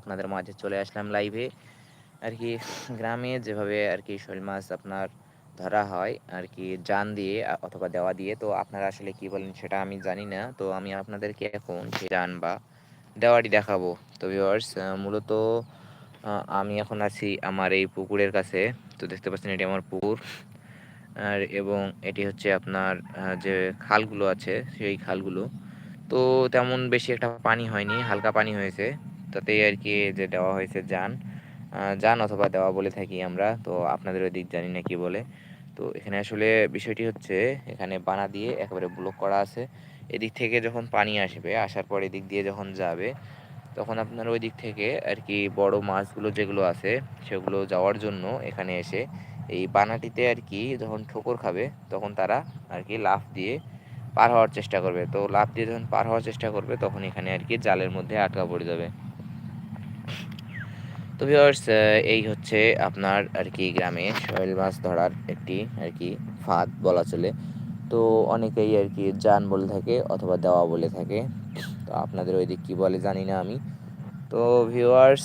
আপনাদের মাঝে চলে আসলাম লাইভে আর কি, গ্রামে যেভাবে আর কি শোল মাছ আপনার ধরা হয়, আর কি জান দিয়ে অথবা দেওয়া দিয়ে, তো আপনারা আসলে কি বলেন সেটা আমি জানি না। তো আমি আপনাদেরকে এখন সেই জান বা দেওয়াটি দেখাবো। তো ভিওয়ার্স মূলত আমি এখন আছি আমার এই পুকুরের কাছে। তো দেখতে পাচ্ছেন এটি আমার পুকুর। আর, এবং এটি হচ্ছে আপনার যে খালগুলো আছে, সেই খালগুলো। তো তেমন বেশি একটা পানি হয়নি, হালকা পানি হয়েছে। তাতেই আর কি যে দেওয়া হয়েছে যান যান অথবা দেওয়া বলে থাকি আমরা, তো আপনাদের ওই দিক জানি না কি বলে। তো এখানে আসলে বিষয়টি হচ্ছে, এখানে বানা দিয়ে একেবারে ব্লক করা আছে। এদিক থেকে যখন পানি আসবে, আসার পর এদিক দিয়ে যখন যাবে, তখন আপনার ওই দিক থেকে আর কি বড় মাছগুলো যেগুলো আছে, সেগুলো যাওয়ার জন্য এখানে এসে এই বানাটিতে আর কি যখন ঠোকর খাবে, তখন তারা আর কি লাফ দিয়ে পার হওয়ার চেষ্টা করবে। তো লাফ দিয়ে যখন পার হওয়ার চেষ্টা করবে, তখন এখানে আর কি জালের মধ্যে আটকা পড়ে যাবে। তো ভিউয়ার্স এই হচ্ছে আপনার আর কি গ্রামে শৈল মাছ ধরার একটি আর কি ফাঁদ বলা চলে। তো অনেকেই আর কি জান বলে থাকে অথবা দেওয়া বলে থাকে। তো আপনাদের ওই দিক কী বলে জানি না আমি। তো ভিউয়ার্স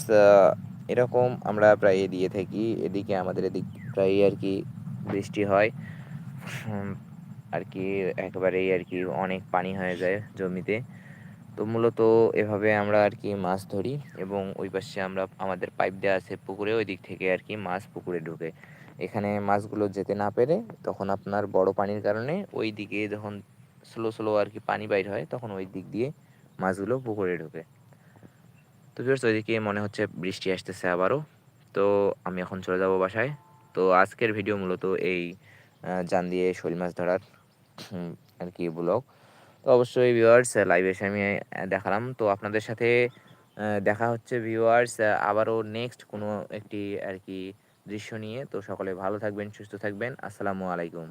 এরকম আমরা প্রায় দিয়ে থাকি। এদিকে আমাদের এদিক প্রায় আর কি বৃষ্টি হয়। আর কি একেবারেই আর কি অনেক পানি হয়ে যায় জমিতে। তো মূলত এভাবে আমরা আর কি মাছ ধরি এবং ওই পাশে আমরা আমাদের পাইপ দেওয়া আছে পুকুরে, ওই দিক থেকে আর কি মাছ পুকুরে ঢুকে। এখানে মাছগুলো যেতে না পেরে তখন আপনার বড় পানির কারণে ওই দিকে যখন স্লো স্লো আর কি পানি বাইর হয়, তখন ওই দিক দিয়ে মাছগুলো পুকুরে ঢুকে। তো ফিরস ওইদিকে মনে হচ্ছে বৃষ্টি আসতেছে আবারও। তো আমি এখন চলে যাব বাসায়। তো আজকের ভিডিও মূলত এই জান দিয়ে শোল মাছ ধরার আর কি ব্লগ। তো অবশ্যই ভিউয়ার্স লাইভ এসে আমি দেখালাম। তো আপনাদের সাথে দেখা হচ্ছে ভিউয়ার্স আবারও নেক্সট কোনো একটি আর কি দৃশ্য নিয়ে। তো সকলে ভালো থাকবেন, সুস্থ থাকবেন। আসসালামু আলাইকুম।